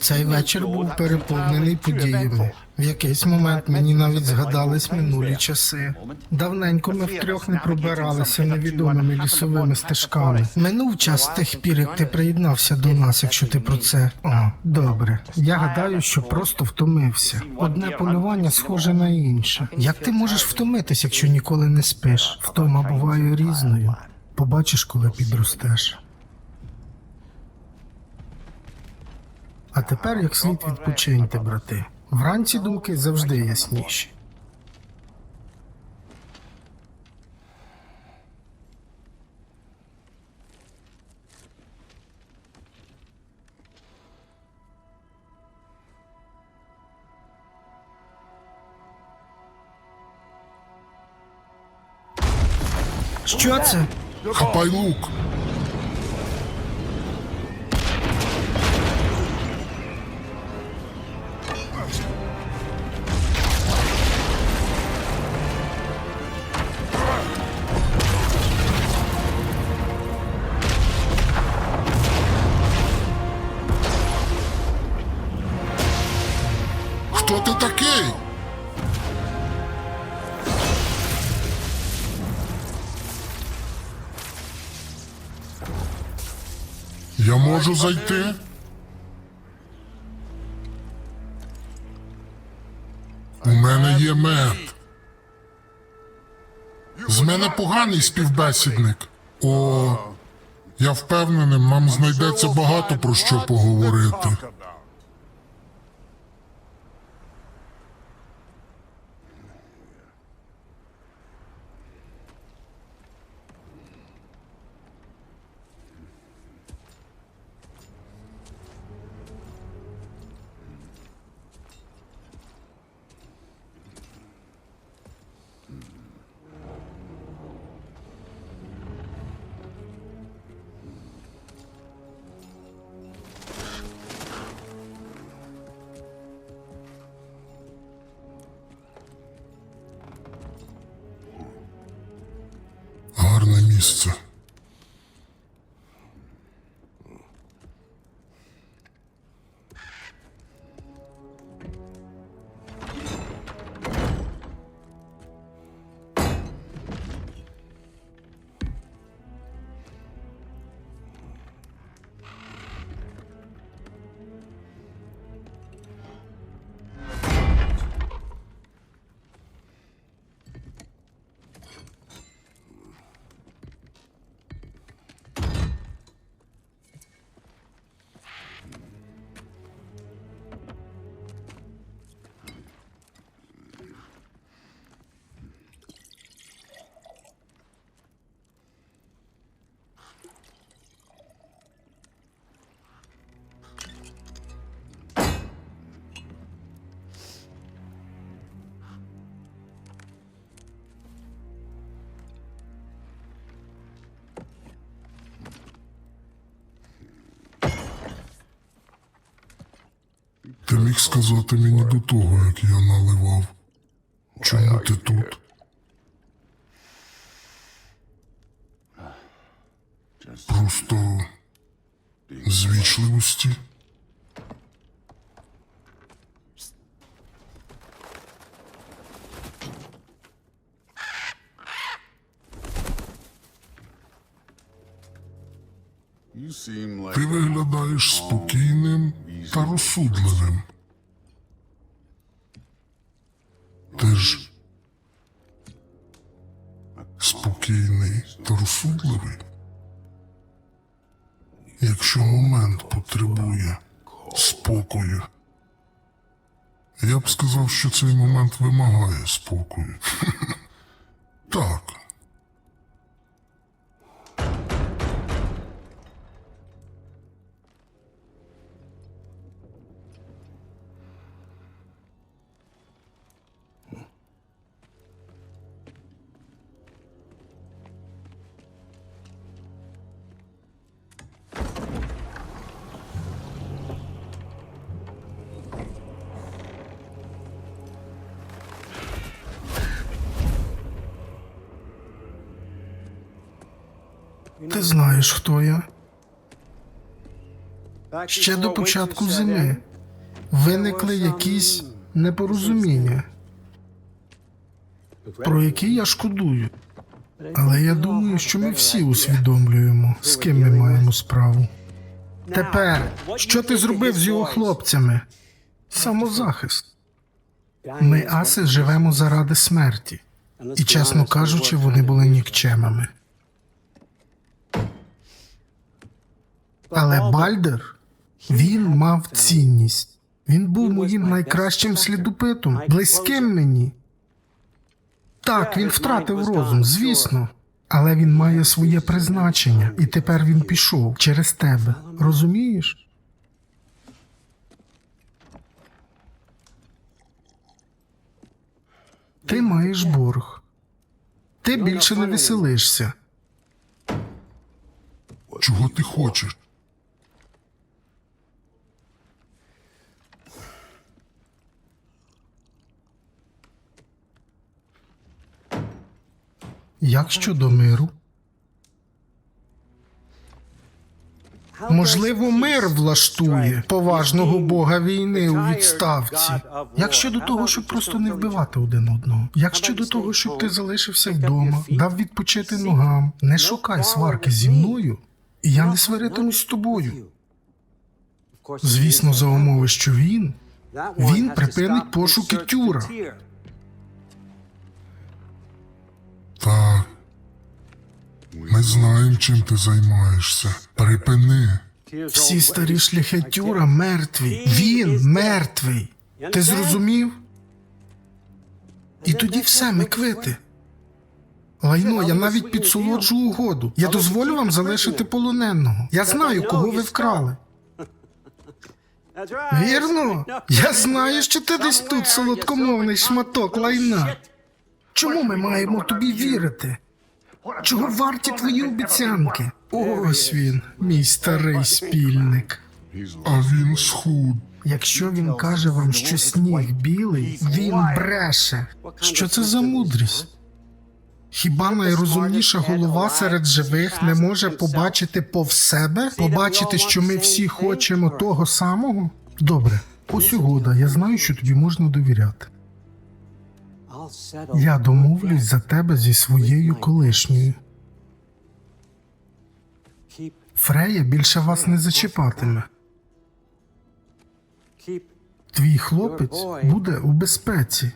Цей вечір був переповнений подіями. В якийсь момент мені навіть згадались минулі часи. Давненько ми втрьох не пробиралися невідомими лісовими стежками. Минув час тих пір, як ти приєднався до нас, якщо ти про це. О, добре. Я гадаю, що просто втомився. Одне полювання схоже на інше. Як ти можеш втомитись, якщо ніколи не спиш? Втома буває різною. Побачиш, коли підростеш. А тепер як слід відпочиньте, брати. Вранці думки завжди ясніші. Що це? Хапай лук. Я можу зайти? У мене є мед. З мене поганий співбесідник. О, я впевнений, нам знайдеться багато про що поговорити. Місце. Ти міг сказати мені до того, як я наливав. Чому ти тут? Просто з вічливості? Ти виглядаєш спокійним та розсудливим. Ти ж спокійний та розсудливий. Якщо момент потребує спокою, я б сказав, що цей момент вимагає спокою. Ти знаєш, хто я? Ще до початку зими виникли якісь непорозуміння, про які я шкодую. Але я думаю, що ми всі усвідомлюємо, з ким ми маємо справу. Тепер, що ти зробив з його хлопцями? Самозахист. Ми, аси, живемо заради смерті. І, чесно кажучи, вони були нікчемами. Але Бальдер, він мав цінність. Він був моїм найкращим слідопитом, близьким мені. Так, він втратив розум, звісно. Але він має своє призначення, і тепер він пішов через тебе. Розумієш? Ти маєш борг. Ти більше не веселишся. Чого ти хочеш? Як щодо миру? Можливо, мир влаштує поважного бога війни у відставці. Як щодо того, щоб просто не вбивати один одного? Як щодо того, щоб ти залишився вдома, дав відпочити ногам, не шукай сварки зі мною, і я не сваритимусь з тобою. Звісно, за умови, що він він припинить пошуки тюра. Так. Ми знаємо, чим ти займаєшся. Припини. всі старі шляхи тюра мертві. Він мертвий. Ти зрозумів? І тоді все, ми квити. Лайно, я навіть підсолоджу угоду. Я дозволю вам залишити полоненого. Я знаю, кого ви вкрали. Вірно? Я знаю, що ти десь тут солодкомовний шматок лайна. Чому ми маємо тобі вірити? Чого варті твої обіцянки? Ось він, мій старий спільник. А він схуд. Якщо він каже вам, що сніг білий, він бреше. Що це за мудрість? Хіба найрозумніша голова серед живих не може побачити повз себе? Побачити, що ми всі хочемо того самого? Добре, ось угода, я знаю, що тобі можна довіряти. Я домовлюсь за тебе зі своєю колишньою. Фрея більше вас не зачіпатиме. Твій хлопець буде у безпеці.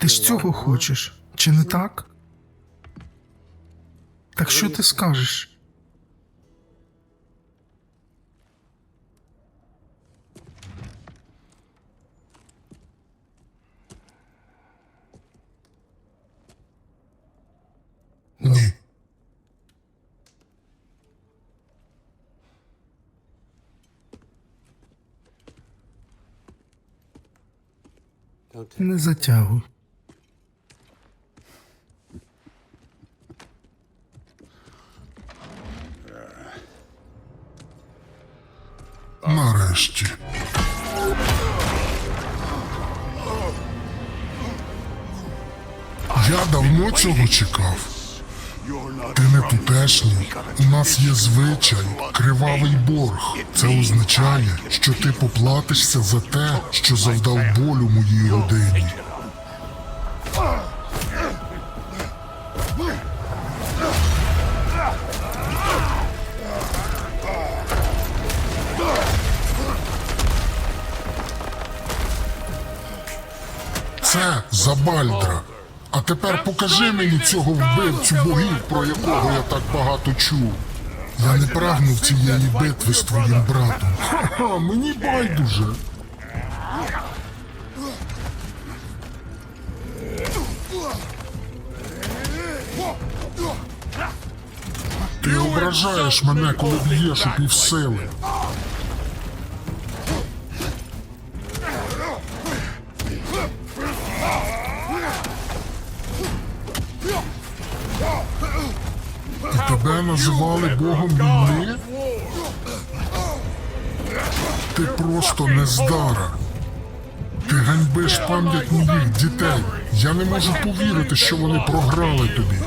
Ти ж цього хочеш, чи не так? Так що ти скажеш? Ні. Не затягуй. Нарешті. Я давно цього чекав. Ти не тутешній. У нас є звичай, кривавий борг. Це означає, що ти поплатишся за те, що завдав болю моїй родині. Це за Бальдра. А тепер покажи мені цього вбивцю богів, про якого я так багато чув. Я не прагнув цієї битви з твоїм братом. Ха-ха, мені байдуже. Ти ображаєш мене, коли б'єш у півсили. називали богом війни? Ти просто не здара. Ти ганьбиш пам'ять моїх дітей. Я не можу повірити, що вони програли тобі.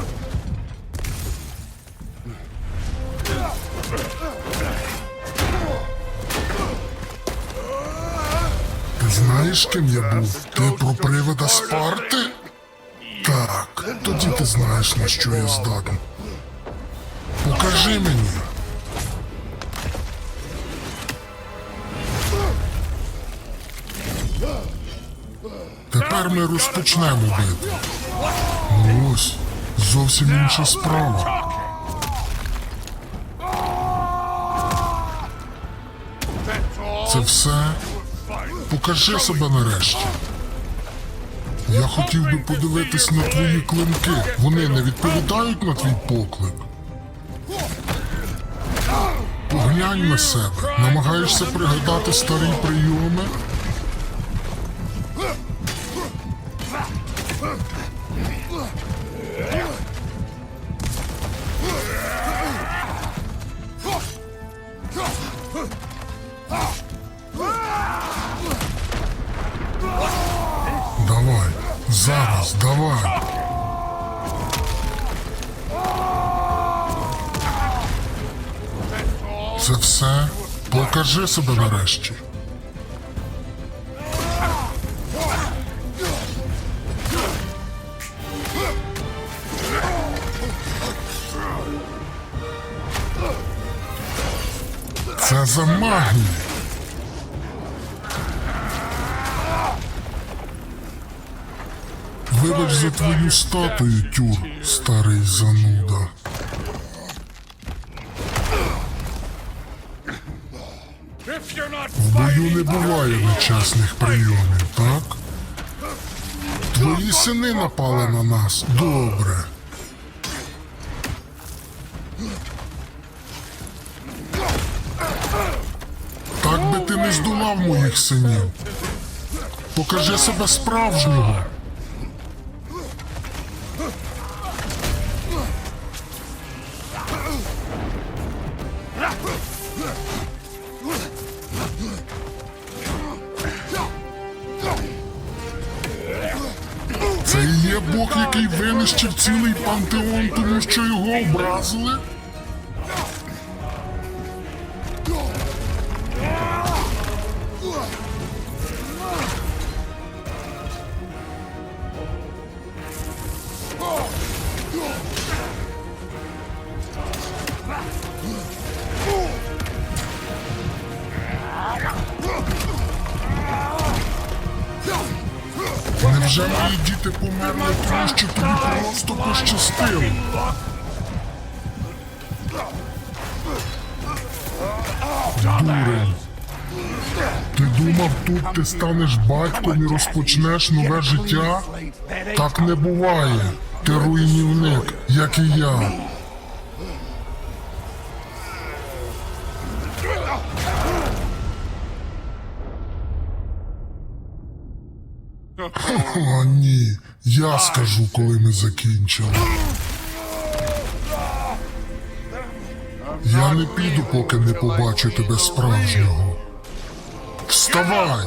Ти знаєш, ким я був? Ти про привода Спарти? Так, тоді ти знаєш, на що я здатний. Покажи мені. Тепер ми розпочнемо битву. Ну ось, зовсім інша справа. Це все? Покажи себе нарешті. Я хотів би подивитись на твої клинки. Вони не відповідають на твій поклик. Поглянь на себе. Намагаєшся пригадати старі прийоми. Покажи себе нарешті. Це за магія. Вибач за твою статую, тюр, старий зануда. Бою не буває нечасних прийомів, так? Твої сини напали на нас. Добре. Так би ти не здолав моїх синів. Покажи себе справжнього. Є Бог, який винищив цілий пантеон, тому що його образили? Дурень. Ти думав, тут ти станеш батьком і розпочнеш нове життя? Так не буває. Ти руйнівник, як і я. О, ні. Я скажу, коли ми закінчимо. Я не піду, поки не побачу тебе справжнього. Вставай!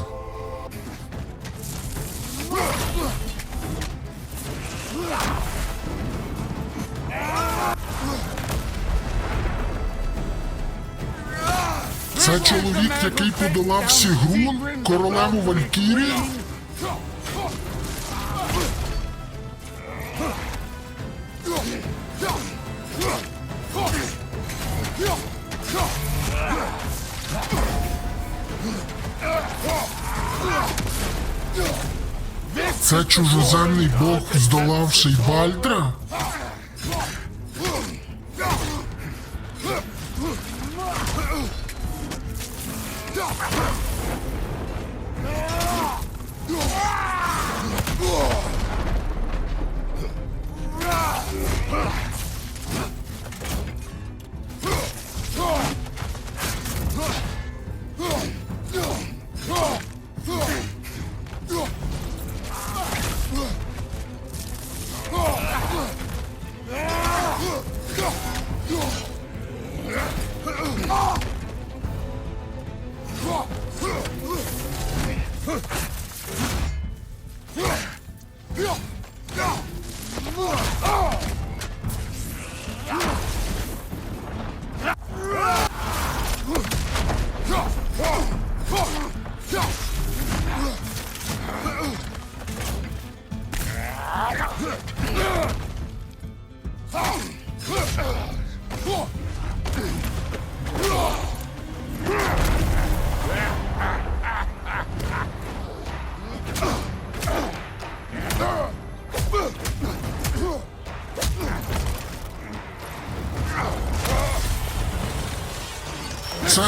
Це чоловік, який подолав Сігрун, королеву Валькірію? Це чужоземний бог, здолавший Бальдра?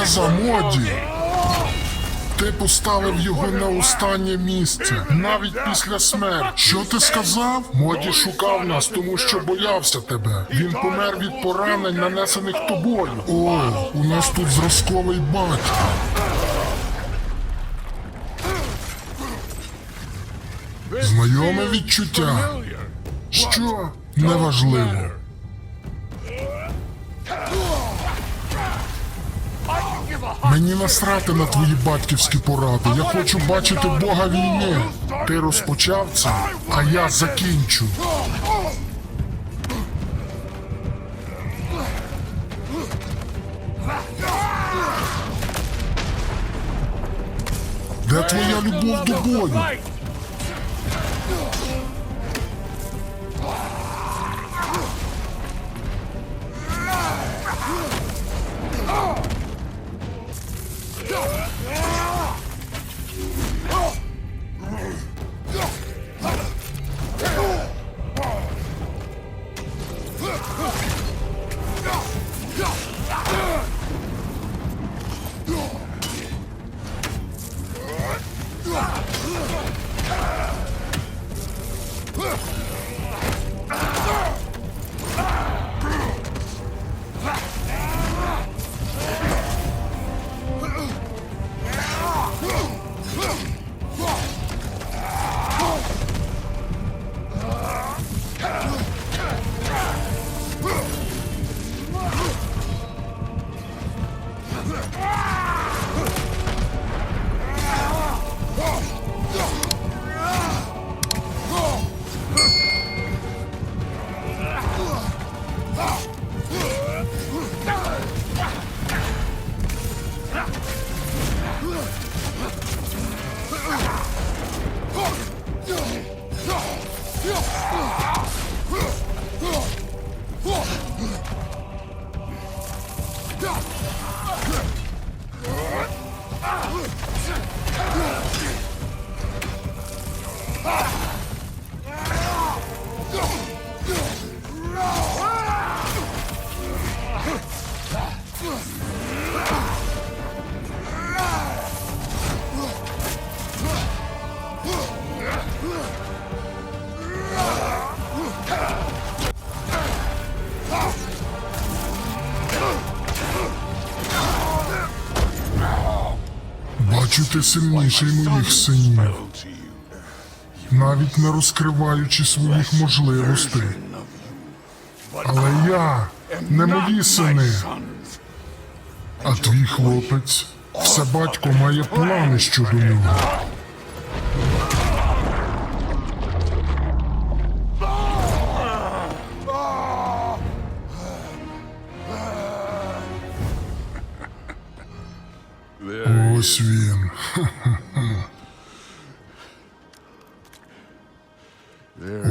Заноза, моді! Ти поставив його на останнє місце, навіть після смерті. Що ти сказав? Моді шукав нас, тому що боявся тебе. Він помер від поранень, нанесених тобою. О, у нас тут зразковий батько. Знайоме відчуття. Що? Неважливо. Мені насрати на твої батьківські поради. Я хочу бачити Бога війни. Ти розпочав це, а я закінчу. Де твоя любов до бою? Сильніший моїх синів, навіть не розкриваючи своїх можливостей. Але я не мої сини. А твій хлопець, все батько має плани щодо нього. Ось він.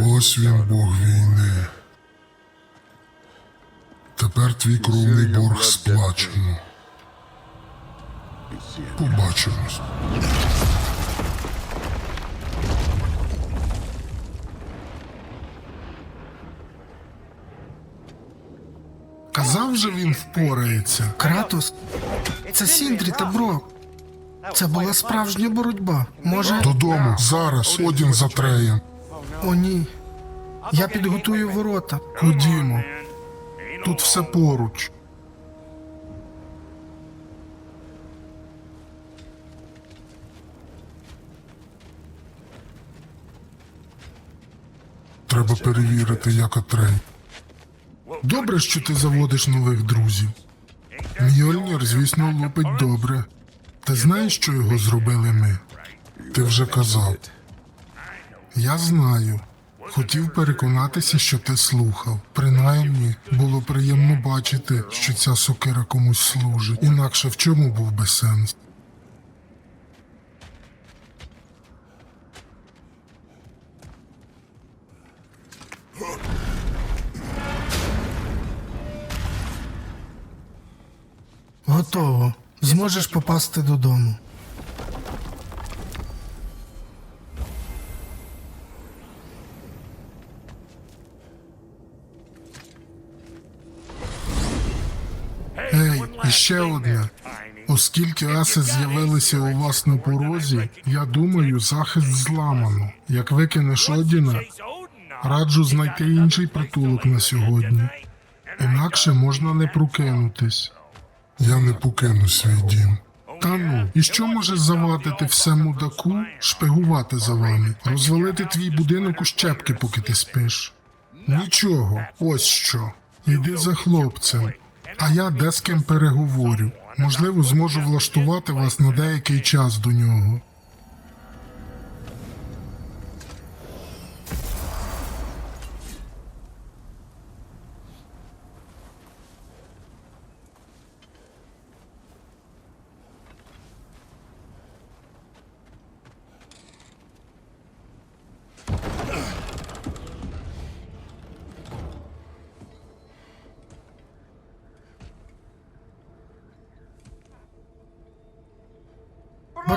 Ось він, Бог війни. Тепер твій кровний борг сплачено. Побачимось. Казав же він впорається. Кратос, це Сіндрі та Брок. Це була справжня боротьба. Може, Додому, зараз, Одін за треєм. о ні. Я підготую ворота. Ходімо. Тут все поруч. Треба перевірити, як Атрей. Добре, що ти заводиш нових друзів. Мьольнір, звісно, лупить добре. Ти знаєш, що його зробили ми? Ти вже казав. Я знаю. Хотів переконатися, що ти слухав. Принаймні, було приємно бачити, що ця сокира комусь служить. Інакше в чому був би сенс? Зможеш попасти додому. Ей, і ще одне. Оскільки аси з'явилися у вас на порозі, я думаю, захист зламано. Як викинеш Одіна, раджу знайти інший притулок на сьогодні. Інакше можна не прокинутись. Я не покину свій дім. Та ну, і що може завадити все мудаку шпигувати за вами, розвалити твій будинок у щепки, поки ти спиш? Нічого, ось що. Йди за хлопцем, а я де з ким переговорю. Можливо, зможу влаштувати вас на деякий час до нього.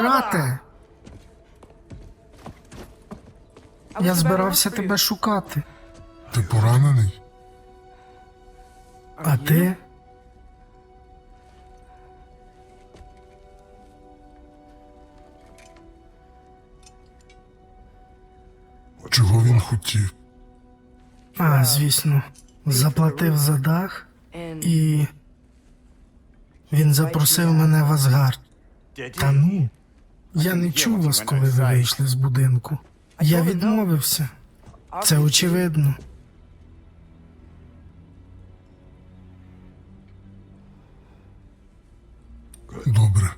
Брате! Я збирався тебе шукати. Ти поранений? А ти? Чого він хотів? А, звісно, заплатив за дах і. Він запросив мене в Асгард. Та ну, я не чув вас, коли ви вийшли з будинку. Я відмовився. Це очевидно. Добре.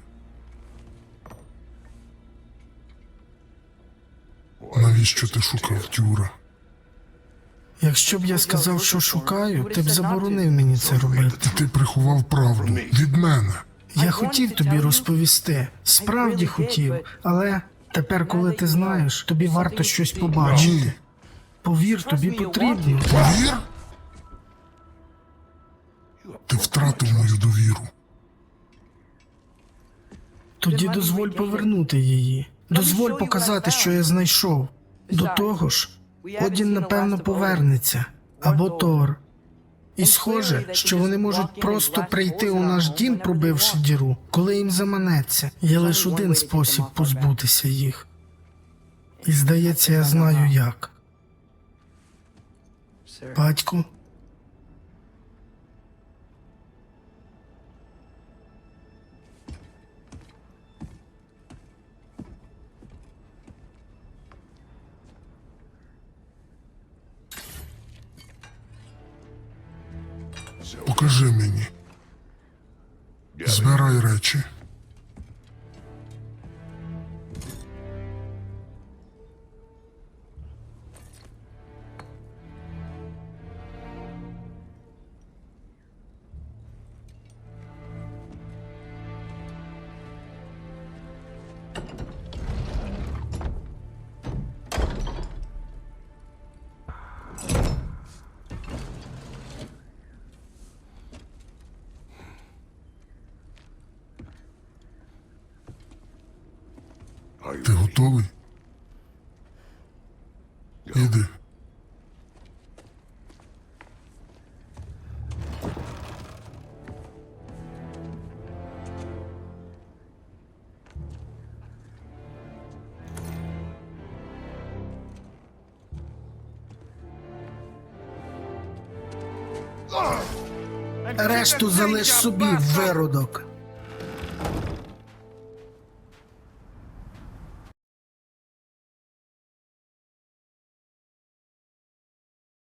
Навіщо ти шукав тюра? Якщо б я сказав, що шукаю, ти б заборонив мені це робити. Ти приховав правду від мене. Я хотів тобі розповісти, справді хотів, але тепер, коли ти знаєш, тобі варто щось побачити. Повір, тобі потрібно. Повір? Ти втратив мою довіру. Тоді дозволь повернути її. Дозволь показати, що я знайшов. До того ж, Одін напевно повернеться або Тор. І схоже, що вони можуть просто прийти у наш дім, пробивши діру, коли їм заманеться. Є лише один спосіб позбутися їх. І здається, я знаю як. Батьку, Ти готовий? Іди. решту залиш собі, виродок.